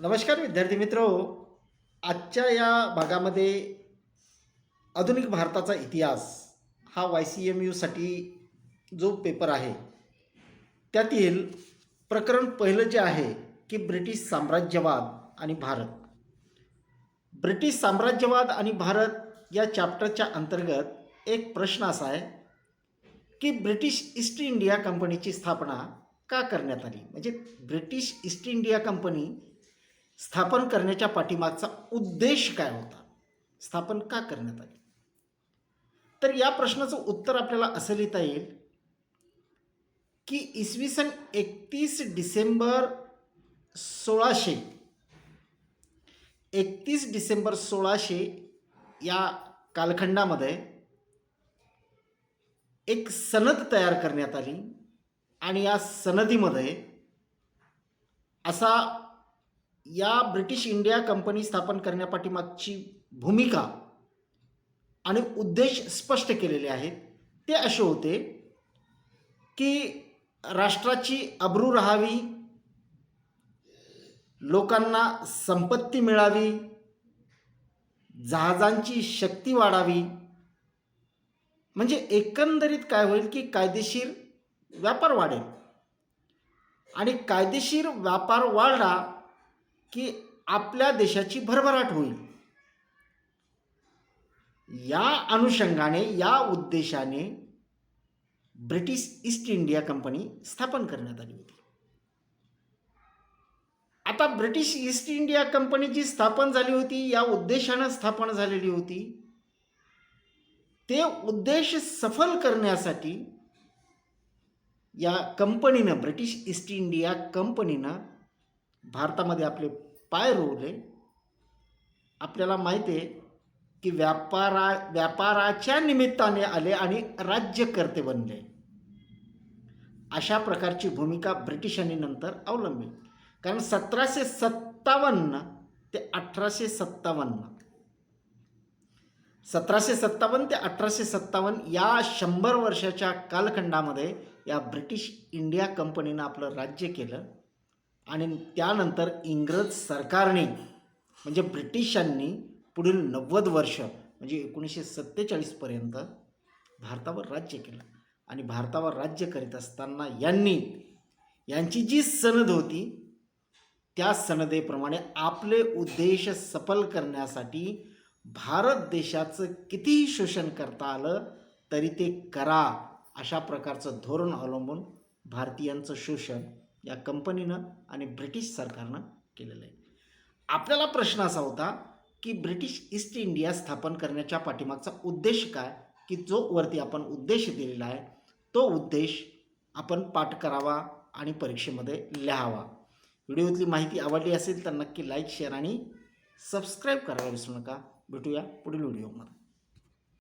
नमस्कार विद्यार्थी मित्र. आजच्या या भागामध्ये आधुनिक भारताचा इतिहास हा वाय सी एम यूसाठी जो पेपर आहे त्यातील प्रकरण पहिलं जे आहे की ब्रिटिश साम्राज्यवाद आणि भारत. ब्रिटिश साम्राज्यवाद आणि भारत या चॅप्टरच्या अंतर्गत एक प्रश्न असा आहे की ब्रिटिश ईस्ट इंडिया कंपनीची स्थापना का करण्यात आली? म्हणजे ब्रिटिश ईस्ट इंडिया कंपनी स्थापन करण्याच्या पाठीमागचा उद्देश काय होता? स्थापन का करण्यात आली? तर या प्रश्नाचं उत्तर आपल्याला असं लिहिता येईल की इसवी सन एकतीस डिसेंबर सोळाशे एकतीस डिसेंबर सोळाशे या कालखंडामध्ये एक सनद तयार करण्यात आली आणि या सनदीमध्ये असा या ब्रिटिश इंडिया कंपनी स्थापन करण्यापाठीमागची भूमिका आणि उद्देश स्पष्ट केलेले आहेत. ते असे होते की राष्ट्राची अब्रू राहावी लोकांना संपत्ती मिळावी जहाजांची शक्ती वाढावी. म्हणजे एकंदरीत काय होईल की कायदेशीर व्यापार वाढेल. आणि कायदेशीर व्यापार वाढला की आपल्या देशाची भरभराट होईल. या अनुषंगाने या उद्देशाने ब्रिटिश ईस्ट इंडिया कंपनी स्थापन करण्यात आली होती. आता ब्रिटिश ईस्ट इंडिया कंपनी जी स्थापन झाली होती या उद्देशानं स्थापन झालेली होती ते उद्देश सफल करण्यासाठी या कंपनीनं ब्रिटिश ईस्ट इंडिया कंपनीनं भारतामध्ये आपले पाय रोवले. आपल्याला माहिती आहे की व्यापारा व्यापाराच्या निमित्ताने आले आणि राज्यकर्ते बनले. अशा प्रकारची भूमिका ब्रिटिशांनी नंतर अवलंबली. कारण सतराशे सत्तावन्न ते अठराशे सत्तावन्न सतराशे सत्तावन्न ते अठराशे सत्तावन्न या शंभर वर्षाच्या कालखंडामध्ये या ब्रिटिश इंडिया कंपनीनं आपलं राज्य केलं. आणि त्यानंतर इंग्रज सरकारने म्हणजे ब्रिटिशांनी पुढील नव्वद वर्ष म्हणजे एकोणीसशे सत्तेचाळीसपर्यंत भारतावर राज्य केलं. आणि भारतावर राज्य करीत असताना यांनी यांची जी सनद होती त्या सनदेप्रमाणे आपले उद्देश सफल करण्यासाठी भारत देशाचं कितीही शोषण करता आलं तरी ते करा अशा प्रकारचं धोरण अवलंबून भारतीयांचं शोषण या कंपनीनं आणि ब्रिटिश सरकारनं केलेलं आहे. आपल्याला प्रश्न असा होता की ब्रिटिश ईस्ट इंडिया स्थापन करण्याच्या पाठीमागचा उद्देश काय? की जो वरती आपण उद्देश दिलेला आहे तो उद्देश आपण पाठ करावा आणि परीक्षेमध्ये लिहावा. व्हिडिओतली माहिती आवडली असेल तर नक्की लाईक शेअर आणि सबस्क्राईब करायला विसरू नका. भेटूया पुढील व्हिडिओमध्ये.